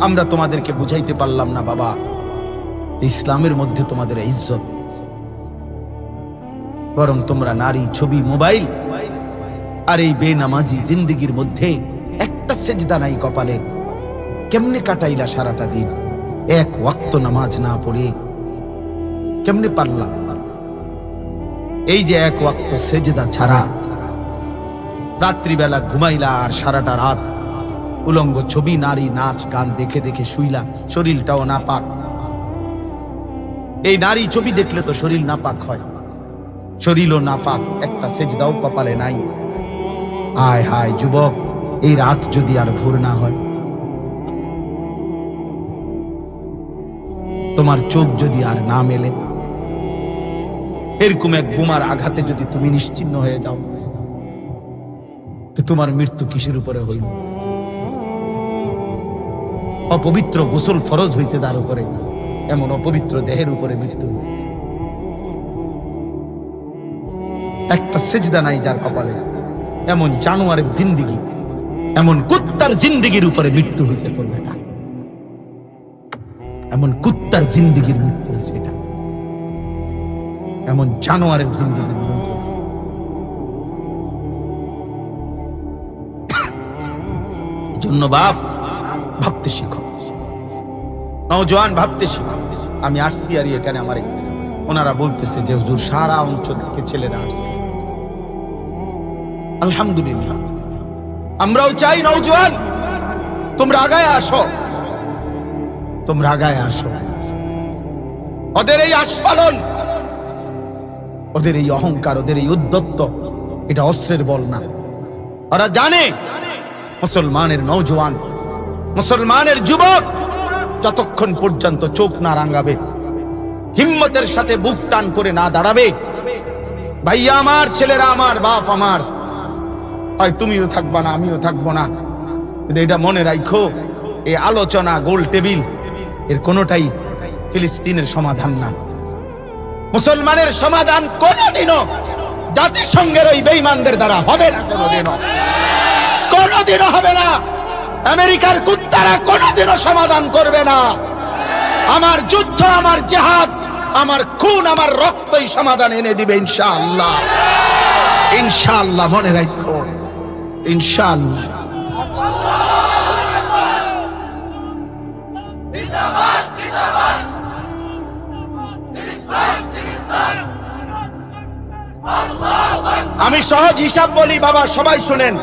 আমরা তোমাদেরকে বুঝাইতে পারলাম না, বাবা। ইসলামের মধ্যে তোমাদের ইজ্জত। বরং তোমরা নারী, ছবি, মোবাইল আর এই বেনামাজি জিন্দিগির মধ্যে একটা সেজদা নাই কপালে। কেমনে কাটাইলা সারাটা দিন? এক ওয়াক্ত নামাজ না পড়ে কেমনে পারলাম এই যে এক ওয়াক্ত সেজদা ছাড়া রাত্রিবেলা ঘুমাইলা আর সারাটা রাত উলঙ্গ ছবি, নারী, নাচ, গান দেখে দেখে শুইলা শরীরটাও না পাক এই নারী ছবি দেখলে তো শরীর না পাক হয়। শরীরও না পাক একটা সেজদাও কপালে নাই। আয় হায় যুবক, এই রাত যদি আর ভোর না হয়। তোমার চোখ যদি আর না মেলে। এরকম এক বোমার আঘাতে যদি তুমি নিশ্চিন্ন হয়ে যাও, তো তোমার মৃত্যু কিসের উপরে হইল? অপবিত্র গোসল ফরজ হইছে তার উপরে। এমন অপবিত্র দেহের উপরে মৃত্যু হইছে। একটা সেজদা নাই যার কপালে। এমন জানোয়ারের জিন্দিগি, এমন কুত্তার জিন্দিগির উপরে মৃত্যু হয়েছে তোর বেটা। এমন কুত্তার জিন্দিগির মৃত্যু হয়েছে এটা। এমন জানোয়ারের জিন্দিগির মৃত্যু হয়েছে জন্য বাপ ভাবতে শিখো। নওজোয়ান ভাবতে শিখো। আমি আসছি আর এখানে আমার ওনারা বলতেছে যে, হুজুর, সারা অঞ্চল থেকে ছেলেরা আসছে। আলহামদুলিল্লাহ। আমরাও চাই নওজোয়ান তোমরা আগায় আসো। তোমরা আগায় আসো। ওদের এই আস্ফালন, ওদের এই অহংকার, ওদের এই উদ্যত্ত এটা অস্ত্রের বল না। ওরা জানে, মুসলমানের নওজোয়ান মুসলমানের যুবক যতক্ষণ পর্যন্ত চোখ না রাঙ্গাবে হিম্মতের সাথে বুক টান করে না দাঁড়াবে, ভাইয়া আমার, ছেলেরা আমার, বাপ আমার, হয় তুমিও থাকবা না, আমিও থাকব না। কিন্তু এটা মনে রাখো এই আলোচনা, গোল টেবিল, এর কোনোটাই ফিলিস্তিনের সমাধান না। মুসলমানের সমাধান কোনোদিনও জাতিসংঘের ওই বেইমানদের দ্বারা হবে না, কোনোদিনও। কোনোদিনও হবে না। আমেরিকার কুত্তারা কোনোদিনও সমাধান করবে না। আমার যুদ্ধ, আমার জেহাদ, আমার খুন, আমার রক্তই সমাধান এনে দিবে ইনশাআল্লাহ। ইনশাআল্লাহ, মনে রাখো। ইনশাআল্লাহ। আমি সহজ হিসাব বলি, বাবা, সবাই শুনেন।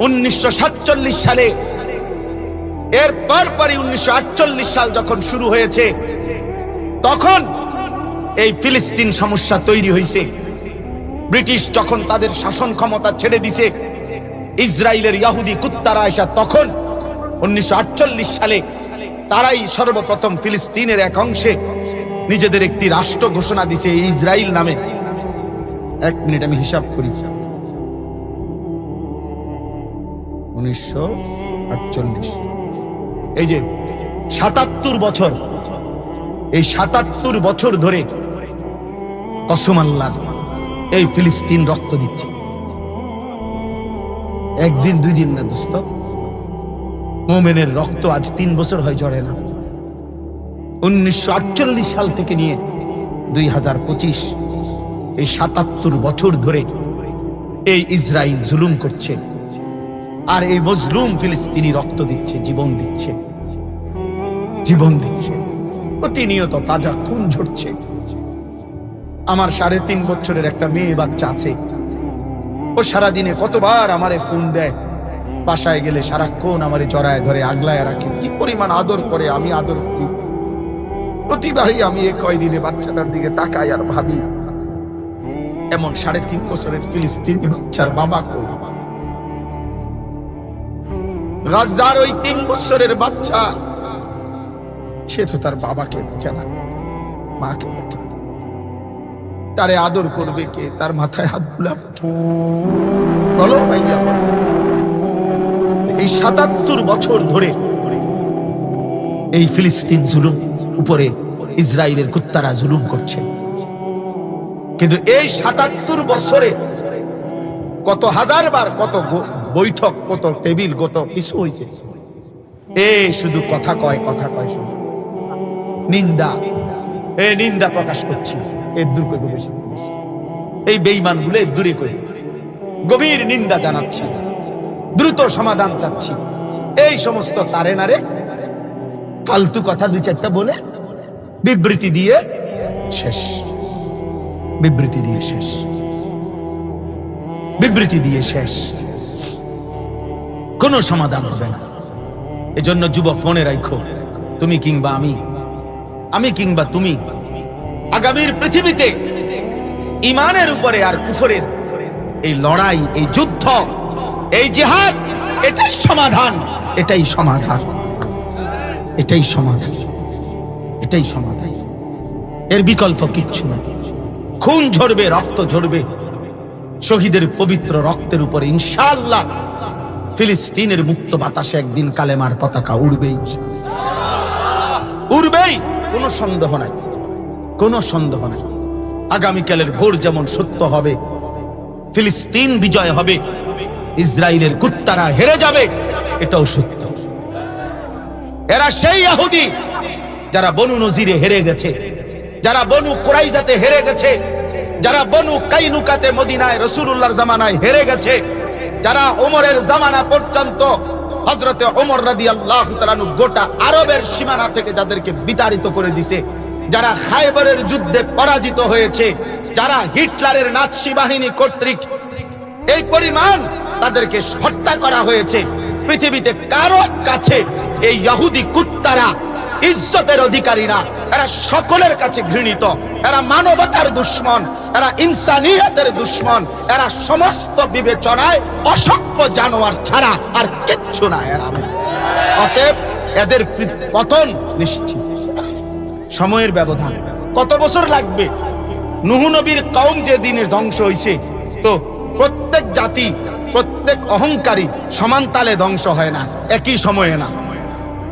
উনিশশো সাতচল্লিশ সালে এর পরপরই উনিশশো সাল যখন শুরু হয়েছে, তখন এই ফিলিস্তিন সমস্যা তৈরি হয়েছে। ব্রিটিশ যখন তাদের শাসন ক্ষমতা ছেড়ে দিছে, ইসরায়েলের ইয়াহুদি কুত্তারা আসা তখন উনিশশো আটচল্লিশ সালে তারাই সর্বপ্রথম ফিলিস্তিনের এক অংশে নিজেদের একটি রাষ্ট্র ঘোষণা দিছে ইসরায়েল নামে। এক মিনিট, আমি হিসাব করি। উনিশশো আটচল্লিশ। এই যে সাতাত্তর বছর, এই সাতাত্তর বছর ধরে কসম আল্লাহ এই ফিলিস্তিন রক্ত দিচ্ছে। একদিন দুই দিন না দোস্ত, মোমেনের রক্ত আজ তিন বছর হয় জড়ে না। উনিশশো সাল থেকে নিয়ে দুই হাজার পঁচিশ, এই সাতাত্তর বছর ধরে এই ইসরায়েল জুলুম করছে। আর এই মজলুম ফিলিস্তিনি রক্ত দিচ্ছে, জীবন দিচ্ছে। জীবন দিচ্ছে। প্রতিনিয়ত তাজা খুন ঝরছে। আমার সাড়ে তিন বছরের একটা মেয়ে বাচ্চা আছে। ও সারাদিনে কতবার আমারে ফোন দেয়। বাসায় গেলে সারাক্ষণ আমারে জড়ায় ধরে, আগলায় রাখে। কি পরিমাণ আদর করে আমি আদর করি। প্রতিবারই আমি এই কয়দিনে বাচ্চাটার দিকে তাকাই আর ভাবি, এমন সাড়ে তিন বছরের ফিলিস্তিনি বাচ্চার বাবা কই? গাজার ওই তিন বছরের বাচ্চা সে তো তার বাবাকে দেখে না, মাকে দেখে। তারে আদর করবে কে? তার মাথায় হাত বুলাবে কে? বলো ভাইয়া এই সাতাত্তর বছর ধরে এই ফিলিস্তিন জুলুম উপরে ইসরায়েলের কুত্তারা জুলুম করছে। কিন্তু এই সাতাত্তর বছরে কত হাজার বার কত বৈঠক, কত টেবিল, কত কিছু হয়েছে এ শুধু কথা কয় কথা কয় শুধু। নিন্দা। এ নিন্দা প্রকাশ করছি। এর দূর করবে বেশি। এই বেইমানগুলো দূরে করে গভীর নিন্দা জানাচ্ছি। দ্রুত সমাধান চাচ্ছি। এই সমস্ত তারে নারে ফালতু কথা দুই চারটা বলে বিবৃতি দিয়ে শেষ। বিবৃতি দিয়ে শেষ। বিবৃতি দিয়ে শেষ। কোনো সমাধান হবে না। এজন্য যুবক মনে রাখো তুমি কিংবা আমি আমি কিংবা তুমি, আগামীর পৃথিবীতে ইমানের উপরে আর কুফরের এই লড়াই, এই যুদ্ধ, এই জেহাদ, এটাই সমাধান এটাই সমাধান এটাই সমাধান এটাই সমাধান। এর বিকল্প কিচ্ছু না খুন ঝরবে, রক্ত ঝরবে, শহীদের পবিত্র রক্তের উপরে ইনশাআল্লাহ ফিলিস্তিনের মুক্ত বাতাসে একদিন কালেমার পতাকা উড়বেই। উড়বেই। কোনো সন্দেহ নাই। কোনো সন্দেহ নাই। আগামীকালের ভোর যেমন সত্য হবে, ফিলিস্তিন বিজয় হবে, ইসরায়েলের কুত্তারা হেরে যাবে, এটাও সত্য। এরা সেই আহুদি যারা বনু নজিরে হেরে গেছে, যারা বনু কোরাইজাতে হেরে গেছে, যারা বনু কাইনুকাতে মদিনায় রসুলুল্লাহর জামানায় হেরে গেছে, যারা ওমরের জামানা পর্যন্ত হজরতে ওমর রাদি আল্লাহ গোটা আরবের সীমানা থেকে যাদেরকে বিতাড়িত করে দিছে, যারা খাইবারের যুদ্ধে পরাজিত হয়েছে, যারা হিটলারের নাৎসি বাহিনী কর্তৃক এই পরিমাণ তাদেরকে হত্যা করা হয়েছে, পৃথিবীতে কারও কাছে এই ইহুদি কুত্তারা ইজ্জতের অধিকারী না। এরা সকলের কাছে ঘৃণিত। এরা মানবতার দুশ্মন, এরা ইনসানিয়তের দুশ্মন, এরা সমস্ত বিবেচনায় অসভ্য জানোয়ার ছাড়া আর কিচ্ছু না এরা। অতএব এদের পতন নিশ্চিত। সময়ের ব্যবধান। কত বছর লাগবে? নবীর কওম যে দিনে ধ্বংস হইছে, তো প্রত্যেক জাতি, প্রত্যেক অহংকারী সমান তালে ধ্বংস হয় না, একই সময়ে না।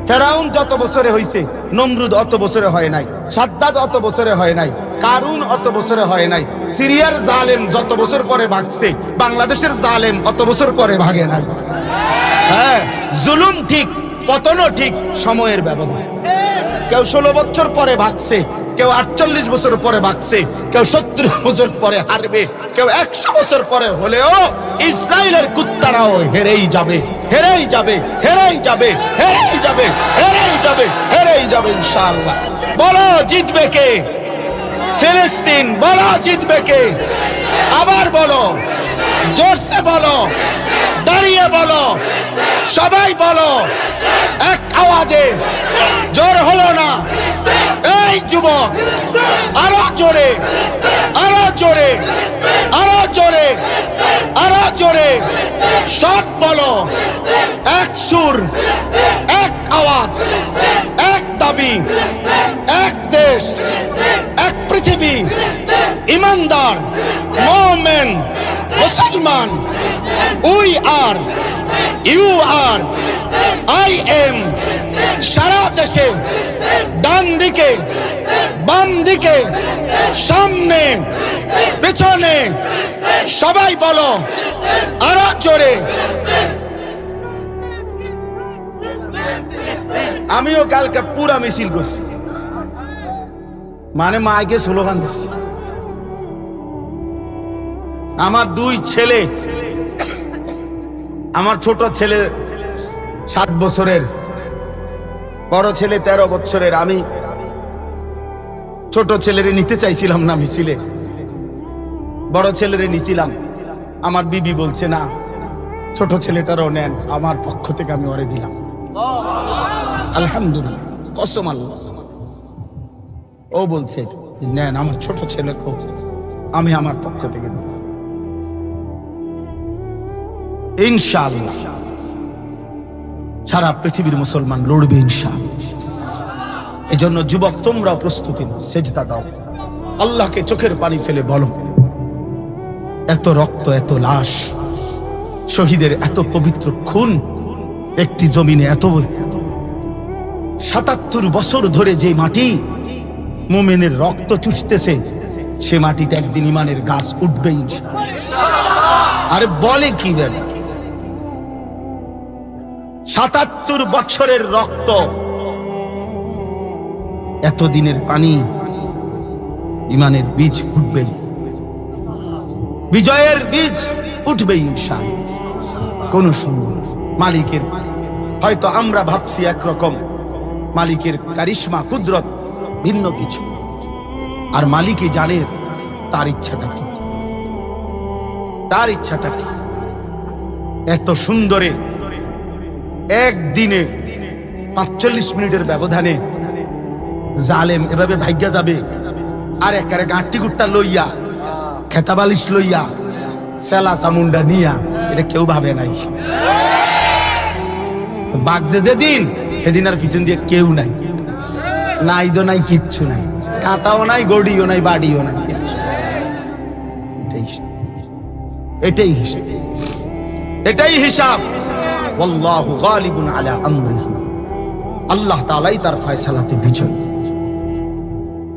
ফেরাউন যত বছরে হইছে নমরুদ অত বছরে হয় নাই, সাদ্দাদ অত বছরে হয় নাই, কারুন অত বছরে হয় নাই, সিরিয়ার জালেম যত বছর পরে ভাগছে, বাংলাদেশের জালেম অত বছর পরে ভাগে নাই। হ্যাঁ জুলুম ঠিক, পতনও ঠিক, সময়ের ব্যবধান। কেউ ষোলো বছর পরে ভাগছে, কেউ আটচল্লিশ বছর পরে ভাগছে, কেউ সত্তর বছর পরে হারবে, কেউ একশো বছর পরে হলেও ইসরায়েলের কুত্তারাও হেরেই যাবে হেরেই যাবে হেরেই যাবে হেরেই যাবে হেরেই যাবে হেরেই যাবে ইনশাআল্লাহ। বলো জিতবে কে? ফিলিস্তিন, বলো জিতবে কে? আবার বলো, জোরসে বলো। দাঁড়িয়ে বলো। সবাই বলো। এক আওয়াজে। জোর হলো না। এই যুবক, আরও জোরে আরও জোরে আরও জোরে আরও জোরে। সব বলো। এক সুর, এক আওয়াজ, এক দাবি, এক দেশ, এক পৃথিবী। ইমানদার, মোমেন মুসলমান we are you are I am সারা দেশে, ডান দিকে, বাম দিকে, সামনে, পেছনে, সবাই বলো, আরও জোরে। আমিও কালকে পুরা মিছিল করছি। মানে মাইকে স্লোগান দিচ্ছি। আমার দুই ছেলে, আমার ছোট ছেলে সাত বছরের, বড় ছেলে তেরো বছরের। আমি ছোট ছেলেরে নিতে চাইছিলাম না মিছিলে। বড় ছেলেরে নিছিলাম। আমার বিবি বলছে, না, ছোট ছেলেটারও নেন, আমার পক্ষ থেকে আমি ওরে দিলাম। আলহামদুলিল্লাহ, কসম ও বলছে, নেন, আমার ছোট ছেলে খুব, আমি আমার পক্ষ থেকে দিলাম সারা পৃথিবীর মুসলমান লড়বে যুবক প্রস্তুতি সেজদা দাও। আল্লাহকে চোখের পানি ফেলে বলো। এত রক্ত, এত লাশ, শহীদের এত পবিত্র খুন, একটি জমিনে এত সাতাত্তর বছর ধরে যে মাটি মোমেনের রক্ত চুষতেছে, সে মাটিতে একদিন ইমানের গাছ উঠবেই আরে বলে কি বেন সাতাত্তর বছরের রক্ত। এতদিনের পানি ইমানের বীজ ফুটবেই। বিজয়ের বীজ উঠবেই ইনশাল কোন সুন্দর মালিকের হয়তো আমরা ভাবছি একরকম। মালিকের কারিশমা, কুদরত ভিন্ন কিছু। আর মালিকই জানে তার ইচ্ছাটা কি। তার ইচ্ছাটা কি। এত সুন্দরে একদিনে পাঁচচল্লিশ মিনিটের ব্যবধানে জালেম এভাবে ভাগ্যা যাবে। আর একারে গাঁটি গুট্টা লইয়া, খেতাবালিশ লইয়া সেলা চামুন্ডা নিয়া, এটা কেউ ভাবে নাই। বাগজে যেদিন, সেদিন আর পিছন দিয়ে কেউ নাই। নাই তো নাই, কিচ্ছু নাই। কাঁতাও নাই, গড়িও নাই, বাড়িও নাই এটাই এটাই হিসাব এটাই হিসাব। আল্লাহ তাআলাই তার ফয়সালাতে বিজয়ী।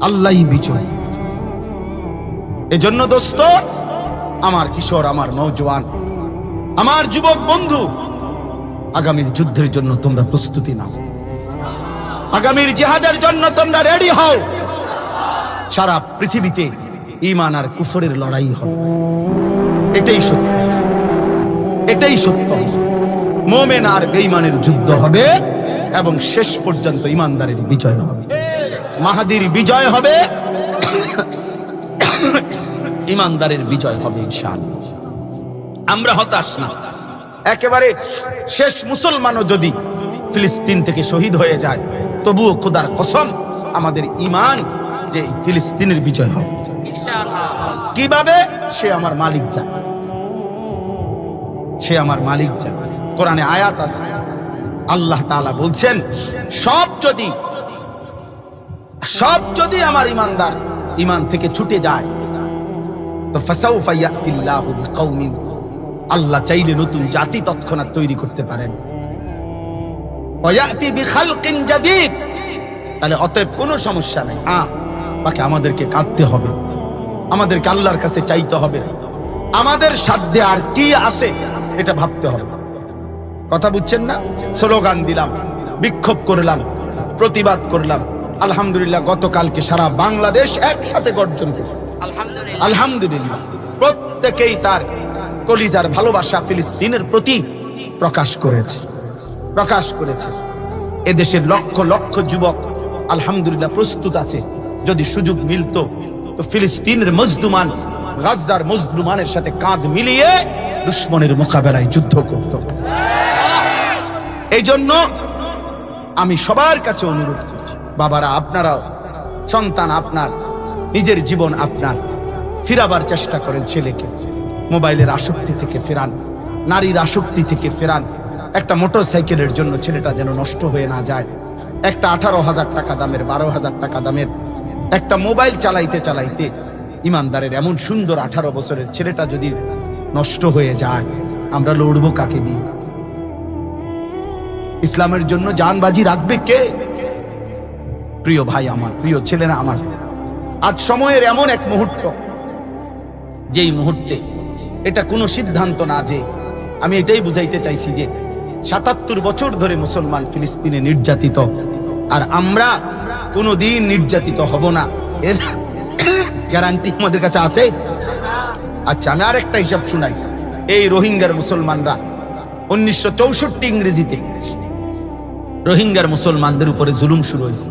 আল্লাহই বিজয়ী। এজন্য দোস্ত, আমার কিশোর, আমার নওজোয়ান, আমার যুবক বন্ধু, আগামীর যুদ্ধের জন্য তোমরা প্রস্তুতি নাও। আগামীর জিহাদের জন্য তোমরা রেডি হও। সারা পৃথিবীতে ইমান আর কুফরের লড়াই হবে। এটাই সত্য। এটাই সত্য। মোমেন আর বেইমানের যুদ্ধ হবে এবং শেষ পর্যন্ত ইমানদারের বিজয় হবে। মাহাদির বিজয় হবে। ইমানদারের বিজয় হবে ইনশাআল্লাহ। আমরা হতাশ না। একেবারে শেষ মুসলমানও যদি ফিলিস্তিন থেকে শহীদ হয়ে যায়, তবুও খোদার কসম, আমাদের ইমান যে ফিলিস্তিনের বিজয় হবে। কীভাবে? সে আমার মালিক জানে। সে আমার মালিক জানে। কোরআনে আয়াত আছে। আল্লাহ তাআলা বলছেন, সব যদি সব যদি আমার ইমানদার ইমান থেকে ছুটে যায়, তো আল্লাহ চাইলে নতুন জাতি তৎক্ষণাৎ তৈরি করতে পারেন। তাহলে অতএব কোনো সমস্যা নেই। হ্যাঁ বাকি আমাদেরকে কাঁদতে হবে। আমাদেরকে আল্লাহর কাছে চাইতে হবে। আমাদের সাধ্যে আর কি আছে, এটা ভাবতে হবে। কথা বুঝছেন না? স্লোগান দিলাম বিক্ষোভ করলাম প্রতিবাদ করলাম। আলহামদুলিল্লাহ গতকালকে সারা বাংলাদেশ একসাথে গর্জন করছে। আলহামদুলিল্লাহ। আলহামদুলিল্লাহ প্রত্যেকেই তার কলিজার ভালোবাসা ফিলিস্তিনের প্রতি প্রকাশ করেছে। প্রকাশ করেছে। এদেশের লক্ষ লক্ষ যুবক আলহামদুলিল্লাহ প্রস্তুত আছে। যদি সুযোগ মিলতো তো ফিলিস্তিনের মজদুমান গাজ্জার মজদুমানের সাথে কাঁধ মিলিয়ে দুশ্মনের মোকাবেলায় যুদ্ধ করত। এই জন্য আমি সবার কাছে অনুরোধ করছি, বাবারা আপনারাও, সন্তান আপনার, নিজের জীবন আপনার, ফিরাবার চেষ্টা করেন ছেলেকে। মোবাইলের আসক্তি থেকে ফেরান, নারীর আসক্তি থেকে ফেরান। একটা মোটর সাইকেলের জন্য ছেলেটা যেন নষ্ট হয়ে না যায়। একটা আঠারো হাজার টাকা দামের, বারো হাজার টাকা দামের, একটা মোবাইল চালাইতে চালাইতে ইমানদারের এমন সুন্দর আঠারো বছরের ছেলেটা যদি নষ্ট হয়ে যায়। আমরা লড়বো কাকে দিয়ে ইসলামের জন্য জানবাজি রাখবে কে? প্রিয় ভাই আমার, প্রিয় ছেলেরা আমার, আজ সময়ের এমন এক মুহূর্ত, যেই মুহূর্তে এটা কোনো সিদ্ধান্ত না যে আমি এটাই বুঝাইতে চাইছি যে সাতাত্তর বছর ধরে মুসলমান ফিলিস্তিনে নির্যাতিত, আর আমরা কোনো দিন নির্যাতিত হব না। এর গ্যারান্টি আমাদের কাছে আছে? আচ্ছা আমি আরেকটা হিসাব শুনাই। এই রোহিঙ্গার মুসলমানরা উনিশশো চৌষট্টি ইংরেজিতে রোহিঙ্গার মুসলমানদের উপরে জুলুম শুরু হয়েছে।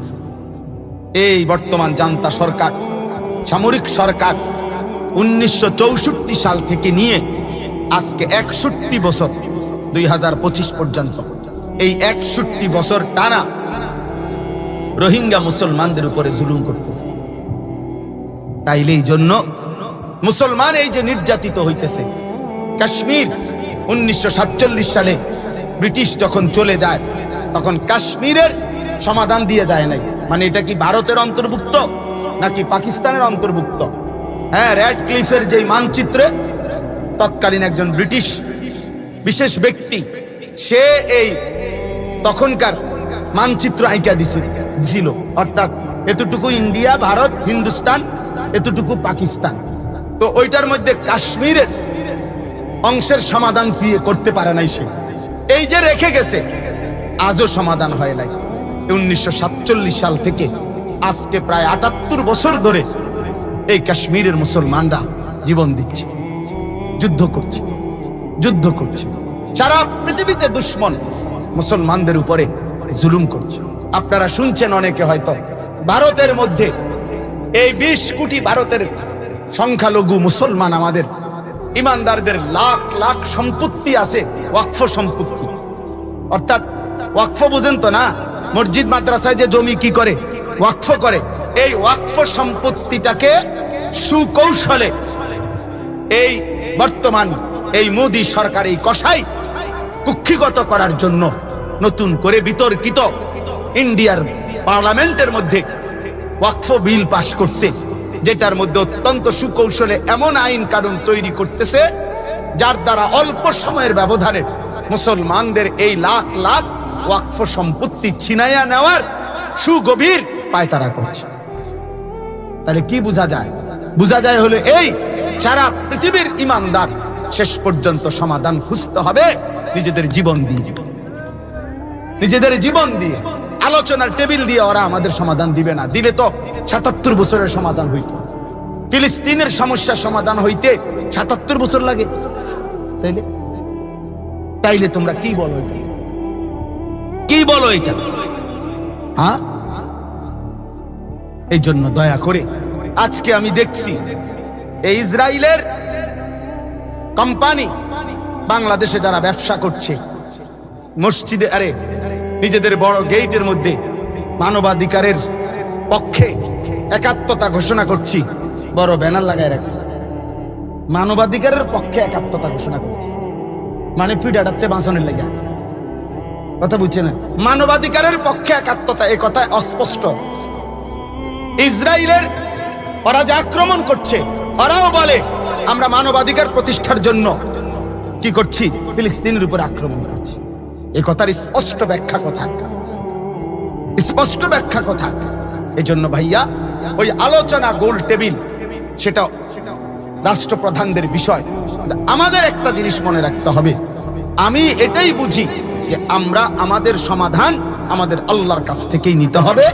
এই বর্তমান জান্তা সরকার, সামরিক সরকার উনিশশো সাল থেকে নিয়ে আজকে একষট্টি বছর, দুই হাজার পঁচিশ পর্যন্ত, এই একষট্টি বছর টানা রোহিঙ্গা মুসলমানদের উপরে জুলুম করতেছে। তাইলে এই জন্য মুসলমান এই যে নির্যাতিত হইতেছে। কাশ্মীর উনিশশো সাতচল্লিশ সালে ব্রিটিশ যখন চলে যায়, তখন কাশ্মীরের সমাধান দিয়ে যায় নাই। মানে এটা কি ভারতের অন্তর্ভুক্ত নাকি পাকিস্তানের অন্তর্ভুক্ত? হ্যাঁ রেড ক্লিফের যে মানচিত্রে তৎকালীন একজন ব্রিটিশ বিশেষ ব্যক্তি, সে এই তখনকার মানচিত্র আইকা দিছিল ছিল অর্থাৎ এতটুকু ইন্ডিয়া, ভারত, হিন্দুস্তান, এতটুকু পাকিস্তান। তো ওইটার মধ্যে কাশ্মীরের অংশের সমাধান দিয়ে করতে পারে নাই সে? এই যে রেখে গেছে, আজও সমাধান হয় নাই। উনিশশো সাল থেকে আজকে প্রায় আটাত্তর বছর ধরে এই কাশ্মীরের মুসলমানরা জীবন দিচ্ছে, যুদ্ধ করছে যুদ্ধ করছে। সারা পৃথিবীতে দুশ্মন মুসলমানদের উপরে জুলুম করছে। আপনারা শুনছেন অনেকে হয়তো, ভারতের মধ্যে এই বিশ কোটি ভারতের সংখ্যালঘু মুসলমান আমাদের। ইমানদারদের লাখ লাখ সম্পত্তি আছে, ওয়াকফ সম্পত্তি। অর্থাৎ ওয়াকফ বুঝেন তো না? মসজিদ, মাদ্রাসায় যে জমি কি করে? ওয়াকফ করে। এই ওয়াকফ সম্পত্তিটাকে সুকৌশলে এই বর্তমান এই মোদী সরকার এই কষাই কুক্ষিগত করার জন্য নতুন করে বিতর্কিত। ইন্ডিয়ার পার্লামেন্টের মধ্যে ওয়াকফ বিল পাশ করছে। যেটার মধ্যে অত্যন্ত সুকৌশলে এমন আইন কানুন তৈরি করতেছে, যার দ্বারা অল্প সময়ের ব্যবধানে মুসলমানদের এই লাখ লাখ ওয়াকফ সম্পত্তি ছিনাইয়া নেওয়ার সুগভীর পায়তারা করছে। তাহলে কি বোঝা যায়? বোঝা যায় হলো এই, সারা পৃথিবীর ইমানদার শেষ পর্যন্ত সমাধান খুঁজতে হবে নিজেদের জীবন দিয়ে। নিজেদের জীবন দিয়ে। আলোচনার টেবিল দিয়ে ওরা আমাদের সমাধান দিবে না। দিলে তো সাতাত্তর বছরের সমাধান হইত। ফিলিস্তিনের সমস্যার সমাধান হইতে সাতাত্তর বছর লাগে। তাইলে? তাইলে তোমরা কি বলো এটা? কি বলো এটা? হ্যাঁ? এই জন্য দয়া করে আজকে আমি দেখছি এই ইসরায়েলের কোম্পানি বাংলাদেশে যারা ব্যবসা করছে মসজিদে আরে নিজেদের বড় গেইটের মধ্যে মানবাধিকারের পক্ষে একাত্মতা ঘোষণা করছি। বড় ব্যানার লাগায় রাখছে। মানবাধিকারের পক্ষে একাত্মতা ঘোষণা করছি। মানে ফিডাটাতে বাঁচানোর লেগে। কথা বুঝছে না মানবাধিকারের পক্ষে একাত্মতা এ কথা অস্পষ্ট। ইসরায়েলের ওরা যে আক্রমণ করছে, ওরাও বলে, আমরা মানবাধিকার প্রতিষ্ঠার জন্য কি করছি? ফিলিস্তিনের উপর আক্রমণ করছি। এই কথার স্পষ্ট ব্যাখ্যা কথা। স্পষ্ট ব্যাখ্যা কথা। এই জন্য ভাইয়া, ওই আলোচনা গোল টেবিল সেটা রাষ্ট্রপ্রধানদের বিষয়। আমাদের একটা জিনিস মনে রাখতে হবে। আমি এটাই বুঝি যে আমরা আমাদের সমাধান আমাদের আল্লাহর কাছ থেকেই নিতে হবে,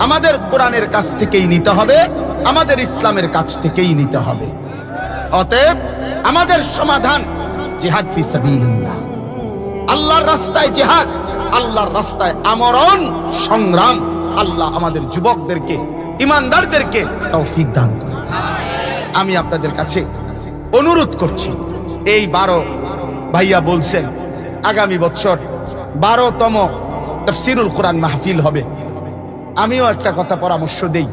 আমাদের কোরআনের কাছ থেকেই নিতে হবে, আমাদের ইসলামের কাছ থেকেই নিতে হবে। অতএব আমাদের সমাধান জিহাদ ফি সাবিলিল্লাহ। আল্লাহর রাস্তায় জিহাদ, আল্লাহর রাস্তায় আমরণ, সংগ্রাম। আল্লাহ আমাদের যুবকদেরকে, ইমানদারদেরকে তৌফিক দান করে আমি আপনাদের কাছে অনুরোধ করছি, এই বারো ভাইয়া বলছেন, আগামী বছর বারোতম তফসিরুল কোরআন মাহফিল হবে। আমিও একটা কথা পরামর্শ দেই,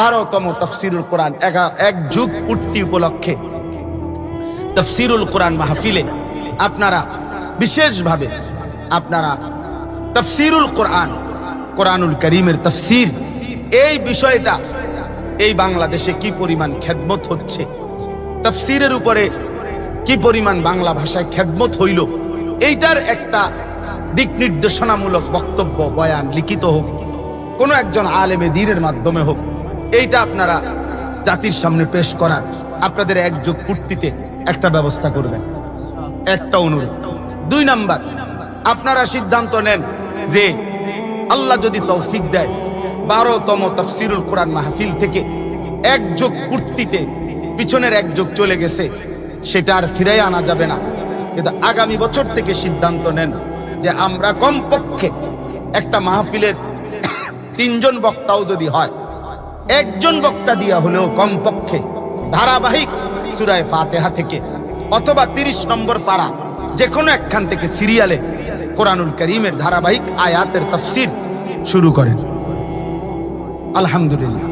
বারোতম তফসিরুল কোরআন এক যুগ পূর্তি উপলক্ষে তফসিরুল কোরআন মাহফিলে আপনারা বিশেষভাবে আপনারা তফসিরুল কোরআন, কোরআনুল করিমের তফসির, এই বিষয়টা, এই বাংলাদেশে কি পরিমাণ খেদমত হচ্ছে, তফসিরের উপরে কি পরিমাণ বাংলা ভাষায় খেদমত হইল, এইটার একটা দিক নির্দেশনামূলক বক্তব্য, বয়ান, লিখিত হোক, কোনো একজন আলেমে দিনের মাধ্যমে হোক, এইটা আপনারা জাতির সামনে পেশ করার আপনাদের একযোগ পূর্তিতে একটা ব্যবস্থা করবেন। একটা অনুরোধ। দুই নাম্বার, আপনারা সিদ্ধান্ত নেন যে আল্লাহ যদি তৌফিক দেয়, বারোতম তফসিরুল কোরআন মাহফিল থেকে এক যোগ পূর্তিতে পিছনের এক যোগ চলে গেছে, সেটা আর ফিরে আনা যাবে না। কিন্তু আগামী বছর থেকে সিদ্ধান্ত নেন যে আমরা কমপক্ষে একটা মাহফিলের তিনজন বক্তাও যদি হয়, একজন বক্তা দিয়া হলেও কমপক্ষে ধারাবাহিক সুরায় ফাতেহা থেকে অথবা তিরিশ নম্বর পারা যে কোনো একখান থেকে সিরিয়ালে কোরআনুল করিমের ধারাবাহিক আয়াতের তফসির শুরু করেন। আলহামদুলিল্লাহ।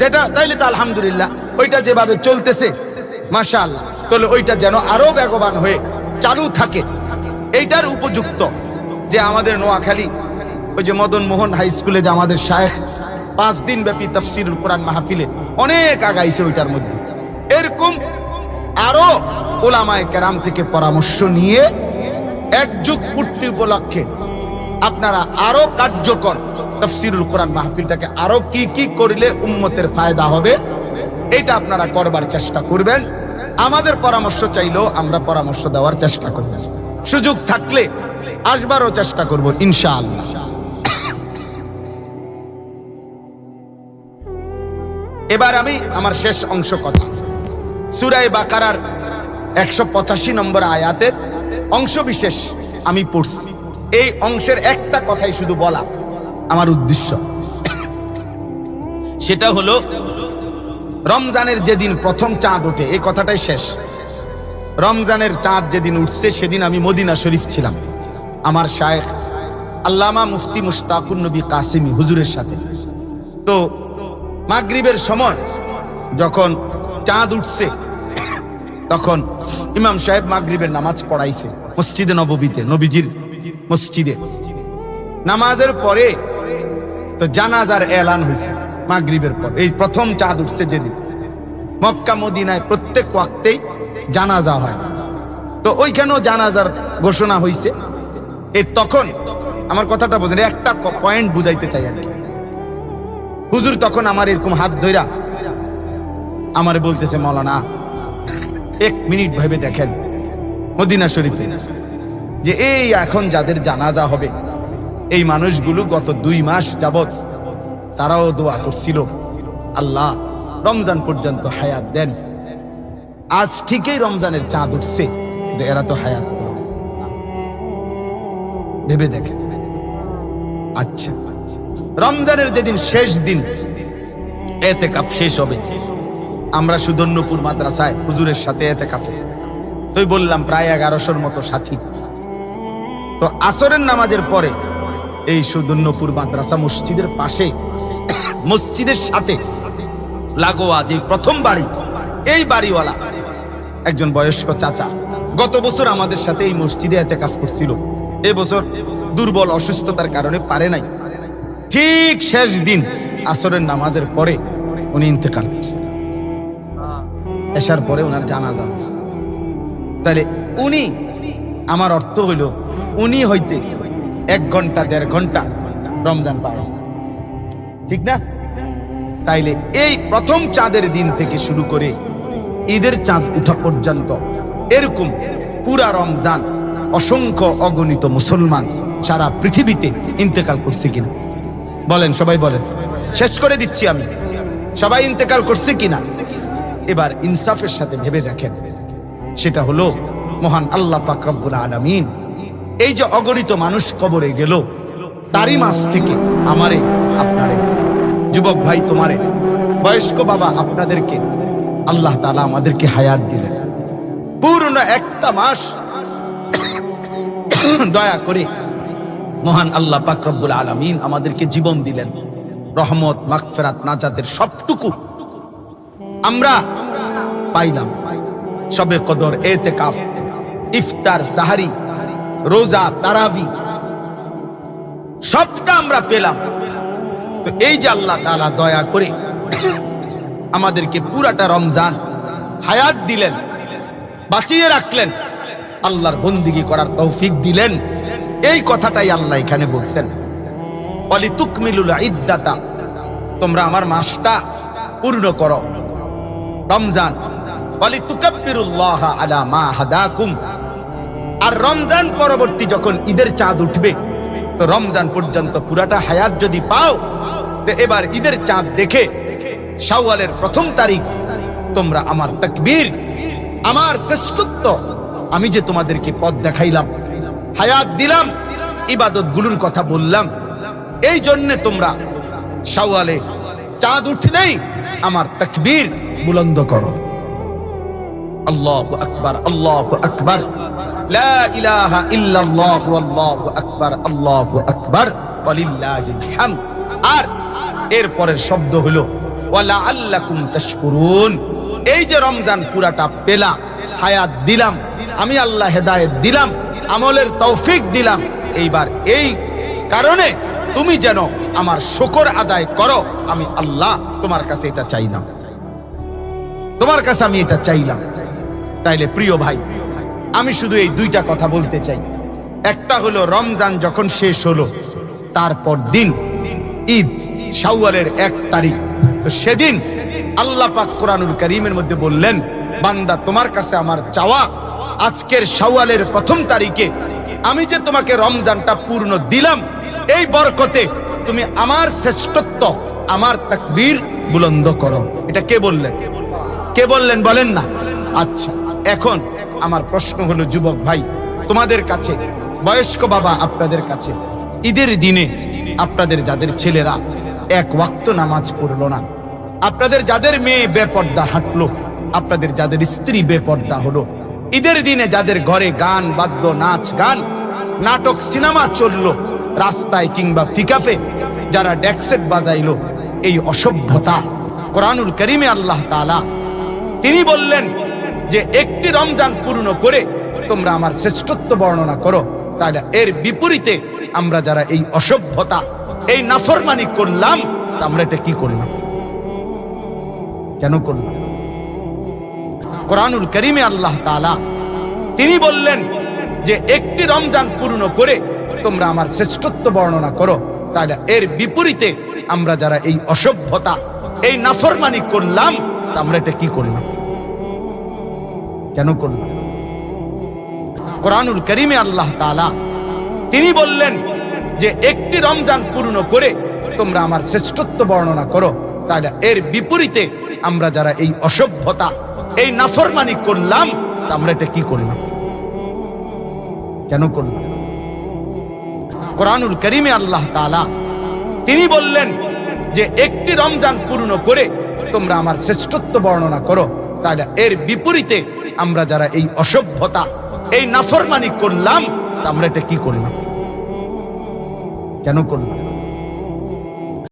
যেটা, তাইলে তো আলহামদুলিল্লাহ, ওইটা যেভাবে চলতেছে মাশা আল্লাহ তাহলে ওইটা যেন আরও বেগবান হয়ে চালু থাকে। এইটার উপযুক্ত যে আমাদের নোয়াখালী, ওই যে মদন মোহন হাই স্কুলে যে আমাদের শায়েখ পাঁচ দিন ব্যাপী তফসিরুল কোরআন মাহফিলে অনেক আগাইছে ওইটার মধ্যে। এরকম আরও ওলামায় কেরাম থেকে পরামর্শ নিয়ে এক যুগ পূর্তি উপলক্ষে আপনারা আরও কার্যকর তফসিরুল কোরআন মাহফিলটাকে আরও কি কি করলে উম্মতের ফায়দা হবে, এটা আপনারা করবার চেষ্টা করবেন। আমাদের পরামর্শ চাইলেও আমরা পরামর্শ দেওয়ার চেষ্টা করব। সুযোগ থাকলে আসবারও চেষ্টা করব, ইনশাআল্লাহ। এবার আমি আমার শেষ অংশ কথা। সুরাই বাকারার একশো পঁচাশি নম্বর আয়াতের অংশ বিশেষ আমি পড়ছি। এই অংশের একটা কথাই শুধু বলা আমার উদ্দেশ্য। সেটা হলো, রমজানের যেদিন প্রথম চাঁদ ওঠে, এই কথাটাই শেষ। রমজানের চাঁদ যেদিন উঠছে, সেদিন আমি মদিনা শরীফ ছিলাম। আমার শায়েখ আল্লামা মুফতি মুশতাকুন নবী কাসিমি হুজুরের সাথে। তো মাগরিবের সময় যখন চাঁদ উঠছে তখন ইমাম সাহেব মাগরিবের নামাজ পড়াইছে মসজিদে নববীতে, নবীজির মসজিদে। নামাজের পরে তো জানাজার এলান হয়েছে মাগরিবের পর, এই প্রথম চাঁদ উঠছে যেদিন। মক্কা, মদিনায় প্রত্যেক ওয়াক্তেই জানাজা হয়। তো ওইখানেও জানাজার ঘোষণা হয়েছে এই তখন, আমার কথাটা বোঝেন, একটা পয়েন্ট বুঝাইতে চাই আর কি। হুজুর তখন আমার এরকম হাত ধইরা আমারে বলতেছে, মৌলানা এক মিনিট ভেবে দেখেন মদিনা শরীফে যে এই এখন যাদের জানাজা হবে, এই মানুষগুলো গত দুই মাস যাবত তারাও দোয়া করছিল, আল্লাহ রমজান পর্যন্ত হায়াত দেন। আজ ঠিকই রমজানের চাঁদ উঠছে এরা তো হায়াত ভেবে দেখেন। আচ্ছা রমজানের যেদিন শেষ দিন এতে কাপ শেষ হবে। আমরা সুদন্যপুর মাদ্রাসায় হুজুরের সাথে এতে কাফে তুই বললাম, প্রায় এগারোশোর মতো সাথী। তো আসরের নামাজের পরে এই সুদন্যপুর মাদ্রাসা মসজিদের পাশে, মসজিদের সাথে লাগোয়া যে প্রথম বাড়ি, এই বাড়িওয়ালা একজন বয়স্ক চাচা গত বছর আমাদের সাথে এই মসজিদে এতে কাফ করছিল। এ বছর দুর্বল অসুস্থতার কারণে পারে নাই। ঠিক শেষ দিন আসরের নামাজের পরে উনি ইন্তেকাল করছে। এসার পরে ওনার জানাজা হয়েছে। তাহলে উনি, আমার অর্থ হইল, উনি হইতে এক ঘণ্টা, দেড় ঘণ্টা রমজান পায় ঠিক না? তাইলে এই প্রথম চাঁদের দিন থেকে শুরু করে ঈদের চাঁদ উঠা পর্যন্ত এরকম পুরা রমজান অসংখ্য অগণিত মুসলমান সারা পৃথিবীতে ইন্তেকাল করছে কিনা? বলেন, সবাই বলেন। শেষ করে দিচ্ছি আমি। সবাই ইন্তেকাল করছে কিনা? এবার ইনসাফের সাথে ভেবে দেখেন। সেটা হলো মহান আল্লাহ পাক রব্বুল আলামিন। এই যে অগণিত মানুষ কবরে গেল, তারই মাস থেকে আমারে, আপনারে। যুবক ভাই তোমারে, বয়স্ক বাবা আপনাদেরকে, আল্লাহ তালা আমাদেরকে হায়াত দিলেন। পূর্ণ একটা মাস দয়া করে মহান আল্লাহ পাক রব্বুল আলামিন আমাদেরকে জীবন দিলেন। রহমত মাকফেরাত নাজাদের সবটুকু আমরা পাইলাম। সবে কদর, এতেকাফ, ইফতার, সাহারি, রোজা, তারাবি, সবটা আমরা পেলাম। তো এই যে আল্লাহ তাআলা দয়া করে আমাদেরকে পুরাটা রমজান হায়াত দিলেন, বাঁচিয়ে রাখলেন, আল্লাহর বন্দিগি করার তৌফিক দিলেন। এই কথাটাই আল্লাহ এখানে বলছেন। অলি তুকমিলুল ইদ্দাতা, তোমরা আমার মাসটা পূর্ণ করো। রমজান। তুকাব্বিরুল্লাহ আলা মা হাদাকুম। আর রমজান পরবর্তী যখন ঈদের চাঁদ উঠবে, তো রমজান পর্যন্ত পুরাটা হায়াত যদি পাও, তো এবার ঈদের চাঁদ দেখে শাওয়ালের প্রথম তারিখ তোমরা আমার তাকবীর, আমার শ্রেষ্ঠত্ব, আমি যে তোমাদেরকে পথ দেখাইলাম, হায়াত দিলাম ইবাদতগুলোর কথা বললাম, এই জন্য তোমরা শাওয়ালে চাঁদ উঠলেই আমার তাকবীর বুলন্দ করো। আল্লাহু আকবার আল্লাহু আকবার। লা ইলাহা ইল্লাল্লাহ, আল্লাহু আকবার আল্লাহু আকবার। ওয়ালিল্লাহিল হামদ আর এর পরের শব্দ হলো ওয়ালা আল্লাকুম তাশকুরুন। এই যে রমজান পুরাটা পেলা হায়াত দিলাম, আমি আল্লাহ হেদায়েত দিলাম, আমলের তৌফিক দিলাম, এইবার এই কারণে তুমি যেন আমার শুকর আদায় করো, আমি আল্লাহ তোমার কাছে এটা চাইলাম। তোমার কাছে আমি এটা চাইলাম। তাইলে প্রিয় ভাই, আমি শুধু এই দুইটা কথা বলতে চাই। একটা হলো রমজান যখন শেষ হলো, তারপর দিন, ঈদ, শাওয়ালের এক তারিখ। তো সেদিন আল্লাহ পাক কোরআনুল করিমের মধ্যে বললেন, বান্দা তোমার কাছে আমার চাওয়া আজকের শাওয়ালের প্রথম তারিখে আমি যে তোমাকে রমজানটা পূর্ণ দিলাম, এই বরকতে তুমি আমার শ্রেষ্ঠত্ব, আমার তাকবীর বুলন্দ করো। এটা কে বললেন? কে বললেন বলেন না? আচ্ছা এখন আমার প্রশ্ন হলো, যুবক ভাই, তোমাদের কাছে, বয়স্ক বাবা আপনাদের কাছে, ঈদের দিনে আপনাদের যাদের ছেলেরা এক ওয়াক্ত নামাজ পড়ল না, আপনাদের যাদের মেয়ে বেপর্দা হাঁটলো, আপনাদের যাদের স্ত্রী বেপর্দা হলো ঈদের দিনে যাদের ঘরে গান, বাদ্য, নাচ, গান, নাটক, সিনেমা চলল, রাস্তায় কিংবা ফিকাফে, যারা ডেক্সেট বাজাইলো, এই অসভ্যতা। কোরআনুল করিমে আল্লাহ তাআলা তিনি বললেন যে, একটি রমজান পূর্ণ করে তোমরা আমার শ্রেষ্ঠত্ব বর্ণনা করো, তাহলে এর বিপরীতে আমরা যারা এই অসভ্যতা, এই নাফরমানি করলাম আমরা এটা কি করলাম? কেন করলাম? কোরআনুল করিমে আল্লাহ তাআলা। তিনি বললেন যে, একটি রমজান পূর্ণ করে তোমরা আমার শ্রেষ্ঠত্ব বর্ণনা করো, তাহলে এর বিপরীতে আমরা যারা এই অসভ্যতা, এই নাফরমানি করলাম আমরা এটা কি করলাম? কেন করলাম? কোরআনুল করিমে আল্লাহ তাআলা তিনি বললেন যে, একটি রমজান পূর্ণ করে তোমরা আমার শ্রেষ্ঠত্ব বর্ণনা করো, তাহলে এর বিপরীতে আমরা যারা এই অসভ্যতা এই নাফরমানি করলাম আমরা এটা কি করলাম? কেন করলাম? কোরআনুল করিমে আল্লাহ তাআলা তিনি বললেন যে একটি রমজান পূর্ণ করে তোমরা আমার শ্রেষ্ঠত্ব বর্ণনা করো, তাহলে এর বিপরীতে আমরা যারা এই অসভ্যতা, এই নাফরমানি করলাম আমরা এটা কি করলাম? কেন করলাম?